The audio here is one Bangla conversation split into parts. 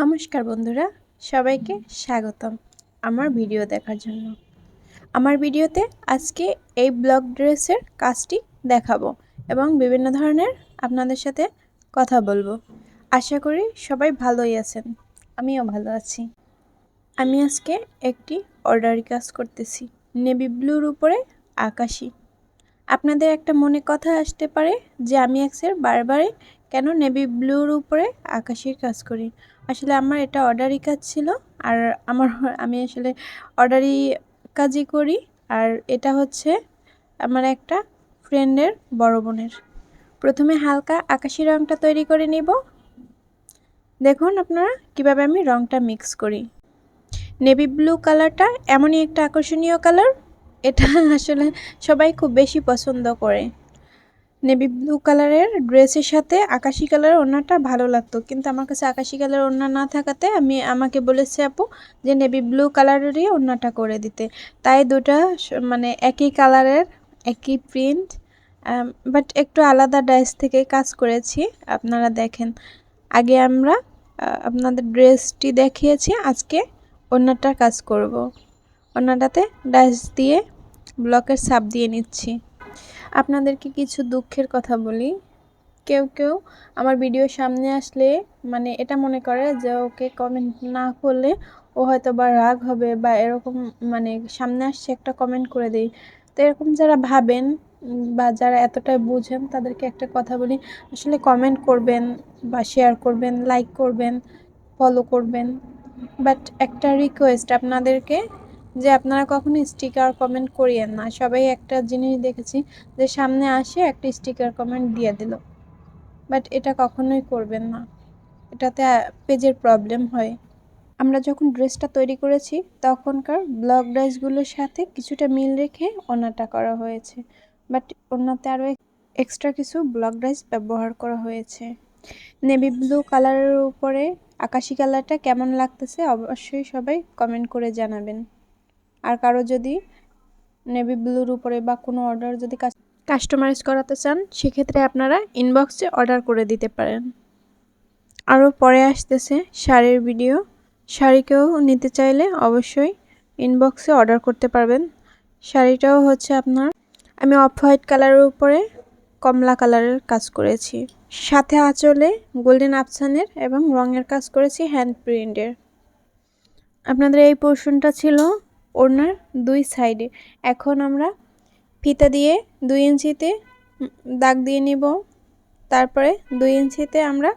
নমস্কার বন্ধুরা, সবাইকে স্বাগতম আমার ভিডিও দেখার জন্য। আমার ভিডিওতে আজকে এই ব্লক ড্রেসের কাজটি দেখাবো এবং বিভিন্ন ধরনের আপনাদের সাথে কথা বলব। আশা করি সবাই ভালোই আছেন, আমিও ভালো আছি। আমি আজকে একটি অর্ডারি কাজ করতেছি নেভি ব্লুর উপরে আকাশি। আপনাদের একটা মনে কথা আসতে পারে যে আমি আজকের বারবারে কেন নেভি ব্লুর উপরে? আকাশের কাজ করি। আসলে আমার এটা অর্ডারি কাজ ছিল। আর আমার, আমি আসলে অর্ডারি কাজই করি। আর এটা হচ্ছে আমার একটা ফ্রেন্ডের, বড় বোনের। প্রথমে হালকা আকাশি রঙটা তৈরি করে নিব। দেখুন আপনারা কীভাবে আমি রঙটা মিক্স করি। নেভি ব্লু কালারটা এমনই একটা আকর্ষণীয় কালার। এটা আসলে সবাই খুব বেশি পছন্দ করে। নেভি ব্লু কালারের ড্রেসের সাথে আকাশি কালারের ওড়নাটা ভালো লাগতো। কিন্তু আমার কাছে আকাশি কালারের ওড়না না থাকাতে আমি, আমাকে বলেছে, আপু, যে নেভি ব্লু কালারেরই ওড়নাটা করে দিতে। তাই দুটা মানে একই কালারের একই প্রিন্ট বাট একটু আলাদা ডাইস থেকে কাজ করেছি। আপনারা দেখেন, আগে আমরা আপনাদের ড্রেসটি দেখিয়েছি, আজকে ওড়নাটার কাজ করব। ওড়নাটাতে ডাইস দিয়ে ব্লকের সাপ দিয়ে নিচ্ছি। আপনাদেরকে কিছু দুঃখের কথা বলি। কেউ কেউ আমার ভিডিও সামনে আসলে মানে এটা মনে করে যে ওকে কমেন্ট না করলে ও হয়তো বা রাগ হবে বা এরকম মানে সামনে আসছে একটা কমেন্ট করে দেই। তো এরকম যারা ভাবেন বা যারা এতটাই বুঝেন তাদেরকে একটা কথা বলি, আসলে কমেন্ট করবেন বা শেয়ার করবেন লাইক করবেন ফলো করবেন। বাট একটা রিকোয়েস্ট আপনাদেরকে যে আপনারা কখনো স্টিকার কমেন্ট করিয়েন না। সবাই একটা জিনিস দেখেছি যে সামনে আসে একটা স্টিকার কমেন্ট দিয়ে দিল। বাট এটা কখনোই করবেন না। এটাতে পেজের প্রবলেম হয়। আমরা যখন ড্রেসটা তৈরি করেছি, তখনকার ব্লক ড্রেসগুলোর সাথে কিছুটা মিল রেখে ওনাটা করা হয়েছে। বাট ওনাতে আরও এক্সট্রা কিছু ব্লক ড্রেস ব্যবহার করা হয়েছে। নেভি ব্লু কালারের উপরে আকাশি কালারটা কেমন লাগতেছে অবশ্যই সবাই কমেন্ট করে জানাবেন। আর কারও যদি নেভি ব্লুর উপরে বা কোনো অর্ডার যদি কাস্টমাইজ করাতে চান, সেক্ষেত্রে আপনারা ইনবক্সে অর্ডার করে দিতে পারেন। আরও পরে আসতেছে শাড়ির ভিডিও শাড়িকেও নিতে চাইলে অবশ্যই ইনবক্সে অর্ডার করতে পারবেন। শাড়িটাও হচ্ছে আপনার, আমি অফ হোয়াইট কালারের উপরে কমলা কালারের কাজ করেছি। সাথে আঁচলে গোল্ডেন আফসানের এবং রঙের কাজ করেছি হ্যান্ড প্রিন্টের আপনাদের এই পোর্শনটা ছিল ওড়নার দুই সাইডে। এখন আমরা ফিতা দিয়ে দুই ইঞ্চিতে দাগ দিয়ে নিব। তারপরে দুই ইঞ্চিতে আমরা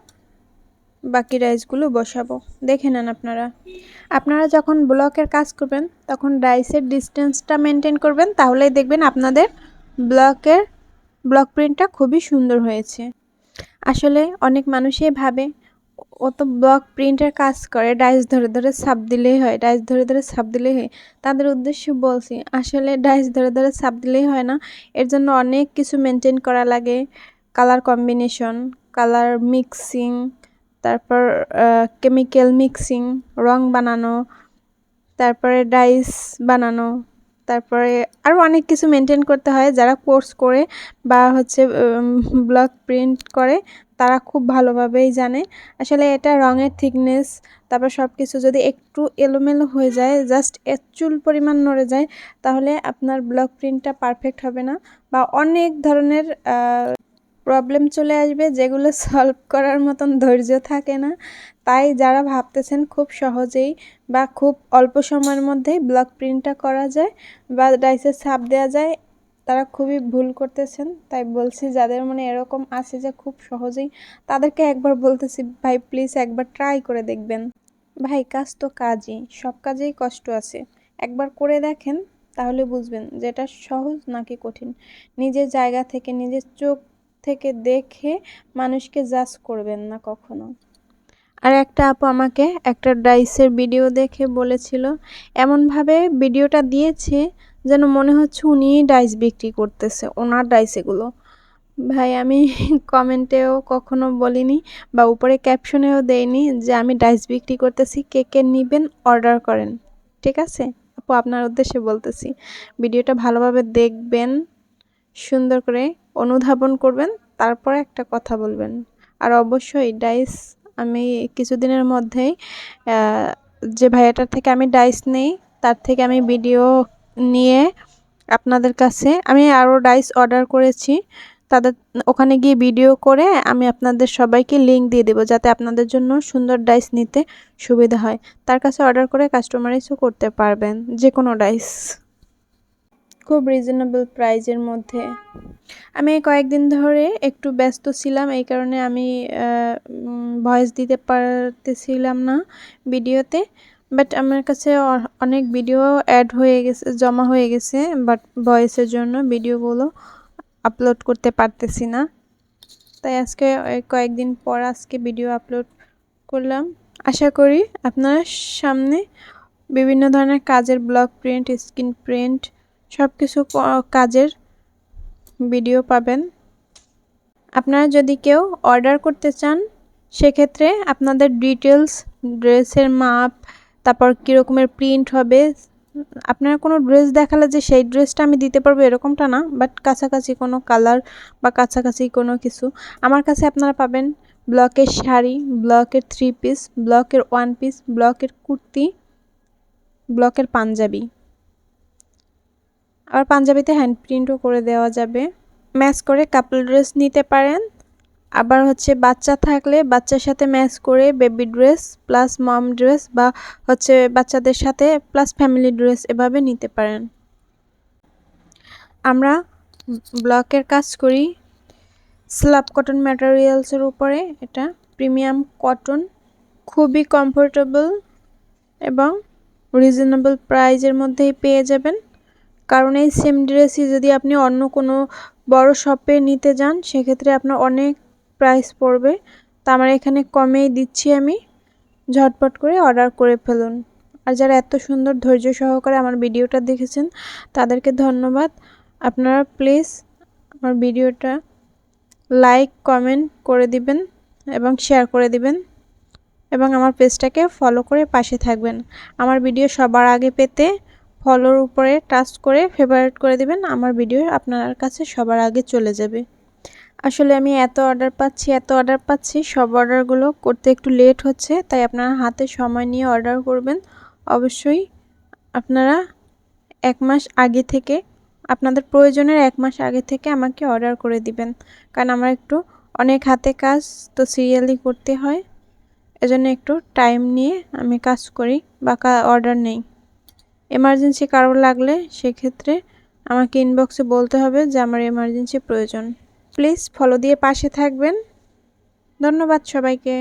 বাকি রাইসগুলো বসাবো। দেখে নেন আপনারা। আপনারা যখন ব্লকের কাজ করবেন, তখন রাইসের ডিস্টেন্সটা মেনটেন করবেন, তাহলেই দেখবেন আপনাদের ব্লকের ব্লক প্রিন্টটা খুবই সুন্দর হয়েছে। আসলে অনেক মানুষই ভাবে ও তো ব্লক প্রিন্টের কাজ করে ডাইস ধরে ধরে ছাপ দিলেই হয় ডাইস ধরে ধরে ছাপ দিলেই হয়। তাদের উদ্দেশ্যে বলছি, আসলে ডাইস ধরে ধরে ছাপ দিলেই হয় না, এর জন্য অনেক কিছু মেনটেন করা লাগে কালার কম্বিনেশন কালার মিক্সিং তারপর কেমিক্যাল মিক্সিং রং বানানো, তারপরে ডাইস বানানো, তারপরে আরও অনেক কিছু মেনটেন করতে হয়, যারা কোর্স করে বা হচ্ছে ব্লক প্রিন্ট করে তারা খুব ভালোভাবেই জানে। আসলে এটা রঙের থিকনেস তারপর সব কিছু যদি একটু এলোমেলো হয়ে যায় জাস্ট চুল পরিমাণ নড়ে যায়, তাহলে আপনার ব্লক প্রিন্টটা পারফেক্ট হবে না বা অনেক ধরনের প্রবলেম চলে আসবে যেগুলো সলভ করার মতন ধৈর্য থাকে না। তাই যারা ভাবতেছেন খুব সহজেই বা খুব অল্প সময়ের মধ্যেই ব্লক প্রিন্টটা করা যায় বা ডাইসের ছাপ দেওয়া যায় তারা খুবই ভুল করতেছেন। তাই বলছি, যাদের মনে এরকম আছে যে খুব সহজেই, তাদেরকে একবার বলতেছি, ভাই প্লিজ একবার ট্রাই করে দেখবেন। ভাই, কাজ তো কাজই, সব কাজেই কষ্ট আছে। একবার করে দেখেন, তাহলে বুঝবেন যে এটা সহজ নাকি কঠিন। নিজের জায়গা থেকে, নিজের চোখ থেকে দেখে মানুষকে জাজ করবেন না কখনো। আর একটা আপু আমাকে একটা ডাইসের ভিডিও দেখে বলেছিল, এমনভাবে ভিডিওটা দিয়েছে যেন মনে হচ্ছে উনিই ডাইস বিক্রি করতেছে, ওনার ডাইস এগুলো। ভাই, আমি কমেন্টেও কখনো বলিনি বা উপরে ক্যাপশনেও দেইনি যে আমি ডাইস বিক্রি করতেছি, কে কে নেবেন, অর্ডার করেন। ঠিক আছে? আপু, আপনার উদ্দেশ্যে বলতেছি, ভিডিওটা ভালোভাবে দেখবেন, সুন্দর করে অনুধাবন করবেন, তারপরে একটা কথা বলবেন। আর অবশ্যই ডাইস আমি কিছুদিনের মধ্যেই যে ভাইয়াটার থেকে আমি ডাইস নেই, তার থেকে আমি ভিডিও নিয়ে আপনাদের কাছে আমি আরও ডাইস অর্ডার করেছি। তাদের ওখানে গিয়ে ভিডিও করে আমি আপনাদের সবাইকে লিংক দিয়ে দেবো যাতে আপনাদের জন্য সুন্দর ডাইস নিতে সুবিধা হয়। তার কাছে অর্ডার করে কাস্টমাইজও করতে পারবেন যে কোনো ডাইস খুব রিজনেবল প্রাইজের মধ্যে। আমি কয়েকদিন ধরে একটু ব্যস্ত ছিলাম, এই কারণে আমি ভয়েস দিতে পারতেছিলাম না ভিডিওতে বাট আমার কাছে অনেক ভিডিও অ্যাড হয়ে গেছে, জমা হয়ে গেছে বাট ভয়েসের জন্য ভিডিওগুলো আপলোড করতে পারতেছি না। তাই আজকে কয়েকদিন পর আজকে ভিডিও আপলোড করলাম। আশা করি আপনার সামনে বিভিন্ন ধরনের কাজের ব্লগ প্রিন্ট স্ক্রিন প্রিন্ট সব কিছু কাজের ভিডিও পাবেন। আপনারা যদি কেউ অর্ডার করতে চান, সেক্ষেত্রে আপনাদের ডিটেলস ড্রেসের মাপ তারপর কীরকমের প্রিন্ট হবে, আপনারা কোনো ড্রেস দেখালে যে সেই ড্রেসটা আমি দিতে পারব এরকমটা না বাট কাছাকাছি কোনো কালার বা কাছাকাছি কোনো কিছু। আমার কাছে আপনারা পাবেন ব্লকের শাড়ি ব্লকের থ্রি পিস ব্লকের ওয়ান পিস ব্লকের কুর্তি ব্লকের পাঞ্জাবি। আবার পাঞ্জাবিতে হ্যান্ড প্রিন্টও করে দেওয়া যাবে। ম্যাচ করে কাপল ড্রেস নিতে পারেন। আবার হচ্ছে বাচ্চা থাকলে বাচ্চার সাথে ম্যাচ করে baby dress plus mom dress বা হচ্ছে বাচ্চাদের সাথে প্লাস ফ্যামিলি ড্রেস এভাবে নিতে পারেন। আমরা ব্লকের কাজ করি। স্ল্যাব কটন ম্যাটেরিয়ালসের উপরে এটা প্রিমিয়াম কটন খুবই কমফোর্টেবল এবং রিজনেবল প্রাইজের মধ্যেই পেয়ে যাবেন। কারণ এই সেম ড্রেসই যদি আপনি অন্য কোনো বড় শপে নিতে যান, সেক্ষেত্রে আপনার অনেক প্রাইস পড়বে। তা আমার এখানে কমেই দিচ্ছি আমি। ঝটপট করে অর্ডার করে ফেলুন। আর যারা এত সুন্দর ধৈর্য সহকারে আমার ভিডিওটা দেখেছেন, তাদেরকে ধন্যবাদ। আপনারা প্লিজ আমার ভিডিওটা লাইক কমেন্ট করে দিবেন এবং শেয়ার করে দিবেন এবং আমার পেজটাকে ফলো করে পাশে থাকবেন। আমার ভিডিও সবার আগে পেতে ফলোর উপরে টাচ করে ফেভারিট করে দিবেন। আমার ভিডিও আপনার কাছে সবার আগে চলে যাবে। আসলে আমি এত অর্ডার পাচ্ছি, এত অর্ডার পাচ্ছি, সব অর্ডারগুলো করতে একটু লেট হচ্ছে, তাই আপনারা হাতে সময় নিয়ে অর্ডার করবেন। অবশ্যই আপনারা এক মাস আগে থেকে, আপনাদের প্রয়োজনের এক মাস আগে থেকে আমাকে অর্ডার করে দিবেন। কারণ আমার একটু অনেক হাতে কাজ, তো সিরিয়ালি করতে হয়। এজন্য একটু টাইম নিয়ে আমি কাজ করি বা অর্ডার নেই। এমার্জেন্সি কারও লাগলে সেক্ষেত্রে আমাকে ইনবক্সে বলতে হবে যে আমার এমার্জেন্সি প্রয়োজন। প্লিজ ফলো দিয়ে পাশে থাকবেন। ধন্যবাদ সবাইকে।